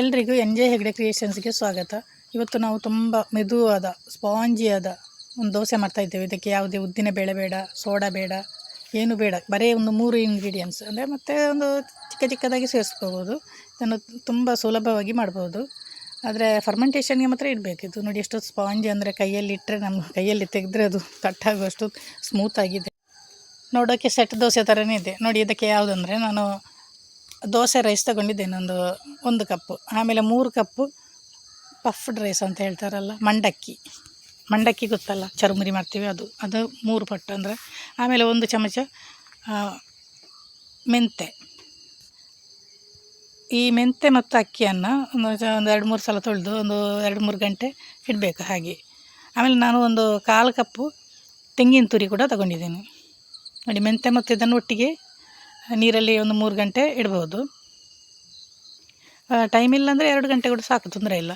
ಎಲ್ರಿಗೂ ಎಂಜಾಯ್ ಹೆಗ್ಡೆ ಕ್ರಿಯೇಷನ್ಸ್ಗೆ ಸ್ವಾಗತ. ಇವತ್ತು ನಾವು ತುಂಬ ಮೆದುವಾದ, ಸ್ಪಾಂಜಿಯಾದ ಒಂದು ದೋಸೆ ಮಾಡ್ತಾ ಇದ್ದೇವೆ. ಇದಕ್ಕೆ ಯಾವುದೇ ಉದ್ದಿನ ಬೇಳೆ ಬೇಡ, ಸೋಡಾ ಬೇಡ, ಏನು ಬೇಡ. ಬರೀ ಒಂದು ಮೂರು ಇಂಗ್ರೀಡಿಯೆಂಟ್ಸ್ ಅಂದರೆ ಮತ್ತೆ ಒಂದು ಚಿಕ್ಕ ಚಿಕ್ಕದಾಗಿ ಸೇರಿಸ್ಕೋಬೋದು. ಇದನ್ನು ತುಂಬ ಸುಲಭವಾಗಿ ಮಾಡ್ಬೋದು. ಆದರೆ ಫರ್ಮೆಂಟೇಷನ್ಗೆ ಮಾತ್ರ ಇಡಬೇಕಿದು ನೋಡಿ ಎಷ್ಟು ಸ್ಪಾಂಜಿ ಅಂದರೆ ಕೈಯಲ್ಲಿ ಇಟ್ಟರೆ ನಮ್ಮ ಕೈಯಲ್ಲಿ ತೆಗೆದ್ರೆ ಅದು ಕಟ್ಟಾಗುವಷ್ಟು ಸ್ಮೂತಾಗಿದೆ ನೋಡೋಕ್ಕೆ ಸೆಟ್ ದೋಸೆ ಥರನೇ ಇದೆ. ನೋಡಿ ಇದಕ್ಕೆ ಯಾವುದಂದರೆ ನಾನು ದೋಸೆ ರೈಸ್ ತಗೊಂಡಿದ್ದೇನೆ ಒಂದು ಒಂದು ಕಪ್ಪು, ಆಮೇಲೆ ಮೂರು ಕಪ್ಪು ಪಫ್ಡ್ ರೈಸ್ ಅಂತ ಹೇಳ್ತಾರಲ್ಲ, ಮಂಡಕ್ಕಿ. ಮಂಡಕ್ಕಿ ಗೊತ್ತಲ್ಲ, ಚರ್ಮುರಿ ಮಾಡ್ತೀವಿ ಅದು ಅದು ಮೂರು ಪಟ್ಟು ಅಂದರೆ, ಆಮೇಲೆ ಒಂದು ಚಮಚ ಮೆಂತೆ ಈ ಮೆಂತೆ ಮತ್ತು ಅಕ್ಕಿಯನ್ನು ಒಂದು ಒಂದು ಎರಡು ಮೂರು ಸಲ ತೊಳೆದು ಒಂದು ಎರಡು ಮೂರು ಗಂಟೆ ಇಡಬೇಕು ಹಾಗೆ. ಆಮೇಲೆ ನಾನು ಒಂದು ಕಾಲು ಕಪ್ಪು ತೆಂಗಿನ ತುರಿ ಕೂಡ ತಗೊಂಡಿದ್ದೀನಿ. ನೋಡಿ ಮೆಂತೆ ಮತ್ತು ಇದನ್ನು ಒಟ್ಟಿಗೆ ನೀರಲ್ಲಿ ಒಂದು ಮೂರು ಗಂಟೆ ಇಡ್ಬೋದು. ಟೈಮ್ ಇಲ್ಲ ಅಂದರೆ ಎರಡು ಗಂಟೆ ಕೂಡ ಸಾಕು, ತೊಂದರೆ ಇಲ್ಲ.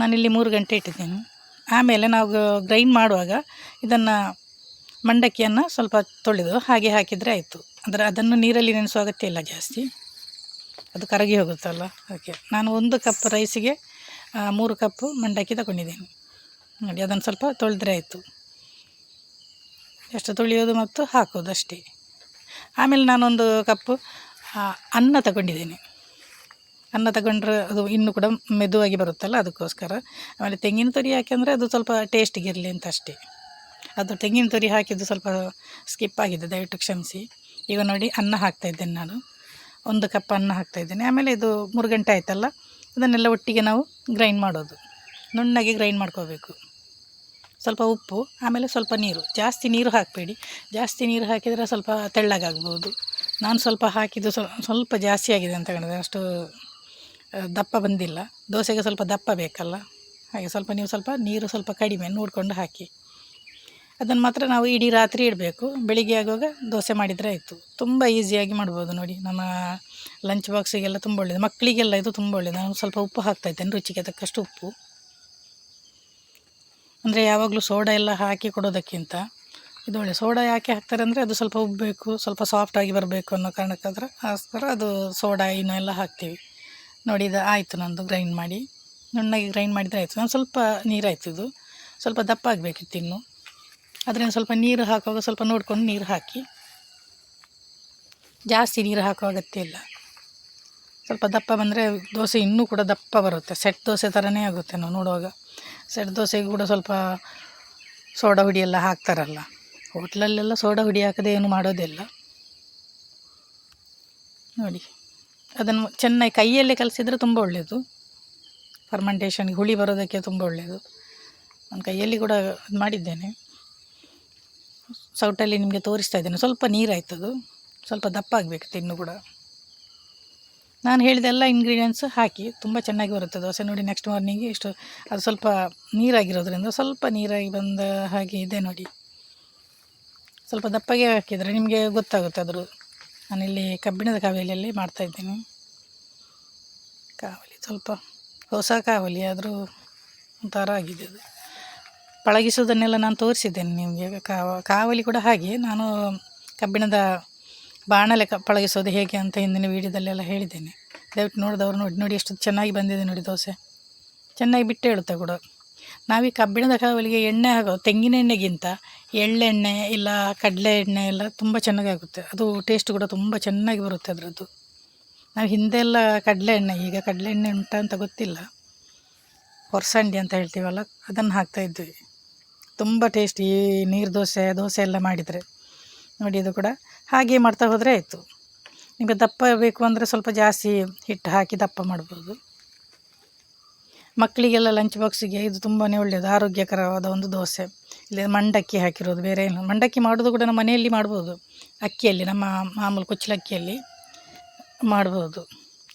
ನಾನಿಲ್ಲಿ ಮೂರು ಗಂಟೆ ಇಟ್ಟಿದ್ದೀನಿ. ಆಮೇಲೆ ನಾವು ಗ್ರೈಂಡ್ ಮಾಡುವಾಗ ಇದನ್ನು ಮಂಡಕ್ಕಿಯನ್ನು ಸ್ವಲ್ಪ ತೊಳೆದು ಹಾಗೆ ಹಾಕಿದರೆ ಆಯಿತು. ಅಂದರೆ ಅದನ್ನು ನೀರಲ್ಲಿ ನೆನೆಸೋ ಅಗತ್ಯ ಇಲ್ಲ ಜಾಸ್ತಿ. ಅದು ಕರಗಿ ಹೋಗುತ್ತಲ್ಲ ಓಕೆ ನಾನು ಒಂದು ಕಪ್ ರೈಸಿಗೆ ಮೂರು ಕಪ್ಪು ಮಂಡಕ್ಕಿ ತಗೊಂಡಿದ್ದೀನಿ. ನೋಡಿ, ಅದನ್ನು ಸ್ವಲ್ಪ ತೊಳೆದ್ರೆ ಆಯಿತು. ಎಷ್ಟು ತೊಳೆಯೋದು ಮತ್ತು ಹಾಕೋದು ಅಷ್ಟೇ. ಆಮೇಲೆ ನಾನೊಂದು ಕಪ್ಪು ಆ, ಅನ್ನ ತಗೊಂಡಿದ್ದೀನಿ. ಅನ್ನ ತಗೊಂಡ್ರೆ ಅದು ಇನ್ನೂ ಕೂಡ ಮೆದುವಾಗಿ ಬರುತ್ತಲ್ಲ ಅದಕ್ಕೋಸ್ಕರ. ಆಮೇಲೆ ತೆಂಗಿನ ತುರಿ ಹಾಕಿದ್ರೆ ಅದು ಸ್ವಲ್ಪ ಟೇಸ್ಟಿಗೆ ಇರಲಿ ಅಂತ ಅಷ್ಟೇ. ಅದು ತೆಂಗಿನ ತುರಿ ಹಾಕಿದ್ದು ಸ್ವಲ್ಪ ಸ್ಕಿಪ್ ಆಗಿದೆ ದಯವಿಟ್ಟು ಕ್ಷಮಿಸಿ. ಈಗ ನೋಡಿ ಅನ್ನ ಹಾಕ್ತಾಯಿದ್ದೇನೆ ನಾನು. ಒಂದು ಕಪ್ ಅನ್ನ ಹಾಕ್ತಾಯಿದ್ದೇನೆ ಆಮೇಲೆ ಇದು ಮೂರು ಗಂಟೆ ಆಯ್ತಲ್ಲ ಅದನ್ನೆಲ್ಲ ಒಟ್ಟಿಗೆ ನಾವು ಗ್ರೈಂಡ್ ಮಾಡೋದು. ನುಣ್ಣಗೆ ಗ್ರೈಂಡ್ ಮಾಡ್ಕೋಬೇಕು. ಸ್ವಲ್ಪ ಉಪ್ಪು, ಆಮೇಲೆ ಸ್ವಲ್ಪ ನೀರು. ಜಾಸ್ತಿ ನೀರು ಹಾಕಬೇಡಿ. ಜಾಸ್ತಿ ನೀರು ಹಾಕಿದರೆ ಸ್ವಲ್ಪ ತೆಳ್ಳಗಾಗ್ಬೋದು. ನಾನು ಸ್ವಲ್ಪ ಹಾಕಿದ್ದು ಸ್ವ- ಸ್ವಲ್ಪ ಜಾಸ್ತಿ ಆಗಿದೆ ಅಂತ ಕಾಣಿದೆ ಅಷ್ಟು ದಪ್ಪ ಬಂದಿಲ್ಲ. ದೋಸೆಗೆ ಸ್ವಲ್ಪ ದಪ್ಪ ಬೇಕಲ್ಲ. ಹಾಗೆ ಸ್ವಲ್ಪ ನೀವು ಸ್ವಲ್ಪ ನೀರು ಸ್ವಲ್ಪ ಕಡಿಮೆ ನೋಡಿಕೊಂಡು ಹಾಕಿ. ಅದನ್ನು ಮಾತ್ರ ನಾವು ಇಡೀ ರಾತ್ರಿ ಇಡಬೇಕು. ಬೆಳಿಗ್ಗೆ ಆಗುವಾಗ ದೋಸೆ ಮಾಡಿದರೆ ಆಯಿತು. ತುಂಬ ಈಸಿಯಾಗಿ ಮಾಡ್ಬೋದು ನೋಡಿ. ನಮ್ಮ ಲಂಚ್ ಬಾಕ್ಸಿಗೆಲ್ಲ ತುಂಬ ಒಳ್ಳೆಯದು ಮಕ್ಕಳಿಗೆಲ್ಲ ಇದು ತುಂಬ ಒಳ್ಳೆಯದು ನಾನು ಸ್ವಲ್ಪ ಉಪ್ಪು ಹಾಕ್ತಾ ಇದ್ದೇನೆ, ರುಚಿಗೆ ತಕ್ಕಷ್ಟು ಉಪ್ಪು. ಅಂದರೆ ಯಾವಾಗಲೂ ಸೋಡಾ ಎಲ್ಲ ಹಾಕಿ ಕೊಡೋದಕ್ಕಿಂತ ಇದು ಒಳ್ಳೆ ಸೋಡಾ ಯಾಕೆ ಹಾಕ್ತಾರೆ ಅಂದರೆ ಅದು ಸ್ವಲ್ಪ ಉಬ್ಬಬೇಕು ಸ್ವಲ್ಪ ಸಾಫ್ಟಾಗಿ ಬರಬೇಕು ಅನ್ನೋ ಕಾರಣಕ್ಕಾದ್ರೆ ಅದಕ್ಕೋಸ್ಕರ ಅದು ಸೋಡಾ ಇನ್ನೂ ಎಲ್ಲ ಹಾಕ್ತೀವಿ. ನೋಡಿ ಇದು ಆಯಿತು ನಂದು ಗ್ರೈಂಡ್ ಮಾಡಿ. ನುಣ್ಣಗೆ ಗ್ರೈಂಡ್ ಮಾಡಿದರೆ ಆಯಿತು. ನಾನು ಸ್ವಲ್ಪ ನೀರಾಯ್ತು ಇದು. ಸ್ವಲ್ಪ ದಪ್ಪ ಆಗಬೇಕಿತ್ತು ಇನ್ನು. ಅದರಿಂದ ಸ್ವಲ್ಪ ನೀರು ಹಾಕುವಾಗ ಸ್ವಲ್ಪ ನೋಡ್ಕೊಂಡು ನೀರು ಹಾಕಿ. ಜಾಸ್ತಿ ನೀರು ಹಾಕುವ ಅಗತ್ಯ ಇಲ್ಲ. ಸ್ವಲ್ಪ ದಪ್ಪ ಬಂದರೆ ದೋಸೆ ಇನ್ನೂ ಕೂಡ ದಪ್ಪ ಬರುತ್ತೆ. ಸೆಟ್ ದೋಸೆ ಥರನೇ ಆಗುತ್ತೆ ನಾವು ನೋಡುವಾಗ. ಸೆಟ್ ದೋಸೆಗೆ ಕೂಡ ಸ್ವಲ್ಪ ಸೋಡಾ ಹುಡಿ ಎಲ್ಲ ಹಾಕ್ತಾರಲ್ಲ. ಹೋಟ್ಲಲ್ಲೆಲ್ಲ ಸೋಡಾ ಹುಡಿ ಹಾಕದೆ ಏನು ಮಾಡೋದಿಲ್ಲ. ನೋಡಿ, ಅದನ್ನು ಚೆನ್ನಾಗಿ ಕೈಯಲ್ಲೇ ಕಲಿಸಿದರೆ ತುಂಬ ಒಳ್ಳೆಯದು ಫರ್ಮೆಂಟೇಷನ್ಗೆ ಹುಳಿ ಬರೋದಕ್ಕೆ ತುಂಬ ಒಳ್ಳೆಯದು ನಾನು ಕೈಯಲ್ಲಿ ಕೂಡ ಇದು ಮಾಡಿದ್ದೇನೆ. ಸೌಟಲ್ಲಿ ನಿಮಗೆ ತೋರಿಸ್ತಾ ಇದ್ದೇನೆ. ಸ್ವಲ್ಪ ನೀರಾಯ್ತದು. ಸ್ವಲ್ಪ ದಪ್ಪ ಆಗಬೇಕು ತಿನ್ನು ಕೂಡ. ನಾನು ಹೇಳಿದೆಲ್ಲ ಇಂಗ್ರೀಡಿಯೆಂಟ್ಸ್ ಹಾಕಿ ತುಂಬ ಚೆನ್ನಾಗಿ ಬರುತ್ತೆ. ದೋಸೆ ನೋಡಿ ನೆಕ್ಸ್ಟ್ ಮಾರ್ನಿಂಗ್ ಇಷ್ಟು, ಅದು ಸ್ವಲ್ಪ ನೀರಾಗಿರೋದ್ರಿಂದ ಸ್ವಲ್ಪ ನೀರಾಗಿ ಬಂದ ಹಾಗೆ ಇದೆ ನೋಡಿ. ಸ್ವಲ್ಪ ದಪ್ಪಗೆ ಹಾಕಿದರೆ ನಿಮಗೆ ಗೊತ್ತಾಗುತ್ತೆ ಅದ್ರ ನಾನಿಲ್ಲಿ ಕಬ್ಬಿಣದ ಕಾವಲಿಯಲ್ಲಿ ಮಾಡ್ತಾಯಿದ್ದೀನಿ ಕಾವಲಿ ಸ್ವಲ್ಪ ಹೊಸ ಕಾವಲಿ ಆದರೂ ಒಂಥರ ಆಗಿದೆ ಅದು. ಪಳಗಿಸೋದನ್ನೆಲ್ಲ ನಾನು ತೋರಿಸಿದ್ದೇನೆ ನಿಮಗೆ. ಕಾವ, ಕಾವಲಿ ಕೂಡ ಹಾಗೆ. ನಾನು ಕಬ್ಬಿಣದ ಬಾಣಲೆ ಕ ಪಳಗಿಸೋದು ಹೇಗೆ ಅಂತ ಹಿಂದಿನ ವೀಡಿಯೋದಲ್ಲೆಲ್ಲ ಹೇಳಿದ್ದೇನೆ. ದಯವಿಟ್ಟು ನೋಡಿದವ್ರು ನೋಡಿ ನೋಡಿ ಎಷ್ಟು ಚೆನ್ನಾಗಿ ಬಂದಿದೆ ನೋಡಿ ದೋಸೆ. ಚೆನ್ನಾಗಿ ಬಿಟ್ಟು ಹೇಳುತ್ತೆ ಕೂಡ. ನಾವು ಕಬ್ಬಿಣದ ಕಾವಲಿಗೆ ಎಣ್ಣೆ ಹಾಕೋ, ತೆಂಗಿನ ಎಣ್ಣೆಗಿಂತ ಎಳ್ಳೆಣ್ಣೆ ಇಲ್ಲ ಕಡಲೆ ಎಣ್ಣೆ ಎಲ್ಲ ತುಂಬ ಚೆನ್ನಾಗಾಗುತ್ತೆ ಅದು ಟೇಸ್ಟ್ ಕೂಡ ತುಂಬ ಚೆನ್ನಾಗಿ ಬರುತ್ತೆ ಅದರದ್ದು. ನಾವು ಹಿಂದೆಲ್ಲ ಕಡಲೆ ಎಣ್ಣೆ, ಈಗ ಕಡಲೆ ಎಣ್ಣೆ ಉಂಟ ಅಂತ ಗೊತ್ತಿಲ್ಲ. ಹೊರಸಂಡಿ ಅಂತ ಹೇಳ್ತೀವಲ್ಲ, ಅದನ್ನು ಹಾಕ್ತಾಯಿದ್ವಿ ತುಂಬ ಟೇಸ್ಟಿ ನೀರು ದೋಸೆ ದೋಸೆ ಎಲ್ಲ ಮಾಡಿದರೆ. ನೋಡಿ ಇದು ಕೂಡ ಹಾಗೆ ಮಾಡ್ತಾ ಹೋದರೆ ಆಯಿತು. ನಿಮಗೆ ದಪ್ಪ ಬೇಕು ಅಂದರೆ ಸ್ವಲ್ಪ ಜಾಸ್ತಿ ಹಿಟ್ಟು ಹಾಕಿ ದಪ್ಪ ಮಾಡ್ಬೋದು. ಮಕ್ಕಳಿಗೆಲ್ಲ ಲಂಚ್ ಬಾಕ್ಸಿಗೆ ಇದು ತುಂಬಾ ಒಳ್ಳೆಯದು ಆರೋಗ್ಯಕರವಾದ ಒಂದು ದೋಸೆ. ಇಲ್ಲಿ ಮಂಡಕ್ಕಿ ಹಾಕಿರೋದು, ಬೇರೆ ಏನು. ಮಂಡಕ್ಕಿ ಮಾಡೋದು ಕೂಡ ನಮ್ಮ ಮನೆಯಲ್ಲಿ ಮಾಡ್ಬೋದು. ಅಕ್ಕಿಯಲ್ಲಿ, ನಮ್ಮ ಮಾಮೂಲು ಕುಚ್ಚಲಕ್ಕಿಯಲ್ಲಿ ಮಾಡ್ಬೋದು.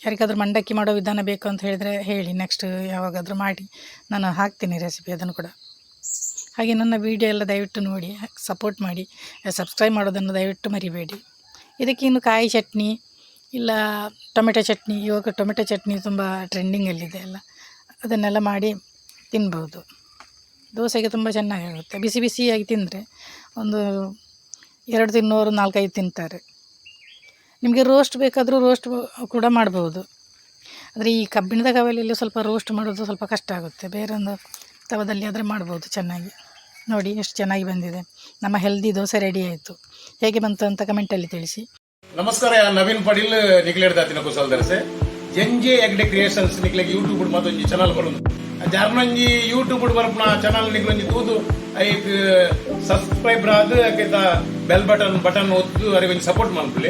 ಯಾರಿಗಾದರೂ ಮಂಡಕ್ಕಿ ಮಾಡೋ ವಿಧಾನ ಬೇಕು ಅಂತ ಹೇಳಿದರೆ ಹೇಳಿ ನೆಕ್ಸ್ಟ್ ಯಾವಾಗಾದರೂ ಮಾಡಿ. ನಾನು ಹಾಕ್ತೀನಿ ರೆಸಿಪಿ ಅದನ್ನು ಕೂಡ. ಹಾಗೆ ನನ್ನ ವಿಡಿಯೋ ಎಲ್ಲ ದಯವಿಟ್ಟು ನೋಡಿ ಸಪೋರ್ಟ್ ಮಾಡಿ ಸಬ್ಸ್ಕ್ರೈಬ್ ಮಾಡೋದನ್ನು ದಯವಿಟ್ಟು ಮರಿಬೇಡಿ. ಇದಕ್ಕೆ ಇನ್ನು ಕಾಯಿ ಚಟ್ನಿ, ಇಲ್ಲ ಟೊಮೆಟೊ ಚಟ್ನಿ, ಇವಾಗ ಟೊಮೆಟೊ ಚಟ್ನಿ ತುಂಬ ಟ್ರೆಂಡಿಂಗಲ್ಲಿದೆ ಅಲ್ಲ, ಅದನ್ನೆಲ್ಲ ಮಾಡಿ ತಿನ್ಬೋದು. ದೋಸೆಗೆ ತುಂಬ ಚೆನ್ನಾಗಿರುತ್ತೆ ಬಿಸಿ ಬಿಸಿಯಾಗಿ ತಿಂದರೆ ಒಂದು ಎರಡು ತಿನ್ನೋರು ನಾಲ್ಕೈದು ತಿಂತಾರೆ. ನಿಮಗೆ ರೋಸ್ಟ್ ಬೇಕಾದರೂ ರೋಸ್ಟ್ ಕೂಡ ಮಾಡ್ಬೋದು. ಆದರೆ ಈ ಕಬ್ಬಿಣದ ಕವಲಲ್ಲಿ ಸ್ವಲ್ಪ ರೋಸ್ಟ್ ಮಾಡೋದು ಸ್ವಲ್ಪ ಕಷ್ಟ ಆಗುತ್ತೆ. ಬೇರೊಂದು ತವದಲ್ಲಿ ಆದರೆ ಮಾಡ್ಬೋದು ಚೆನ್ನಾಗಿ. ನೋಡಿ ಎಷ್ಟು ಚೆನ್ನಾಗಿ ಬಂದಿದೆ. ನಮ್ಮ ಹೆಲ್ದಿ ದೋಸೆ ರೆಡಿ ಆಯಿತು. ಹೇಗೆ ಬಂತು ಅಂತ ಕಮೆಂಟಲ್ಲಿ ತಿಳಿಸಿ. ನಮಸ್ಕಾರ ನವೀನ್ ಪಡೀಲ್ ನಿಕ್ಲೇಡ್ ದಾತಿನ ಕುಸಲ್ ದರ್ಸೆ ಜಂಜೆ ಎಗ್ಡೆ ಕ್ರಿಯೇಷನ್ಸ್ ನಿಗ್ಲೆಗ್ ಯೂಟ್ಯೂಬ್ ಮತ್ತೊಂದು ಚಾನಲ್ ಬರೋದು. ಜಾರ್ನಂಜಿ ಯೂಟ್ಯೂಬ್ ಬರ್ಪುನ ಚಾನಲ್ ನಿಕ್ಲೊಂಜಿ ತೂದು ಐಕ್ ಸಬ್ಸ್ಕ್ರೈಬರ್ ಆದ್ ಬೆಲ್ ಬಟನ್ ಬಟನ್ ಒತ್ತು ಅರೆ ಸಪೋರ್ಟ್ ಮನ್ಪುಲೆ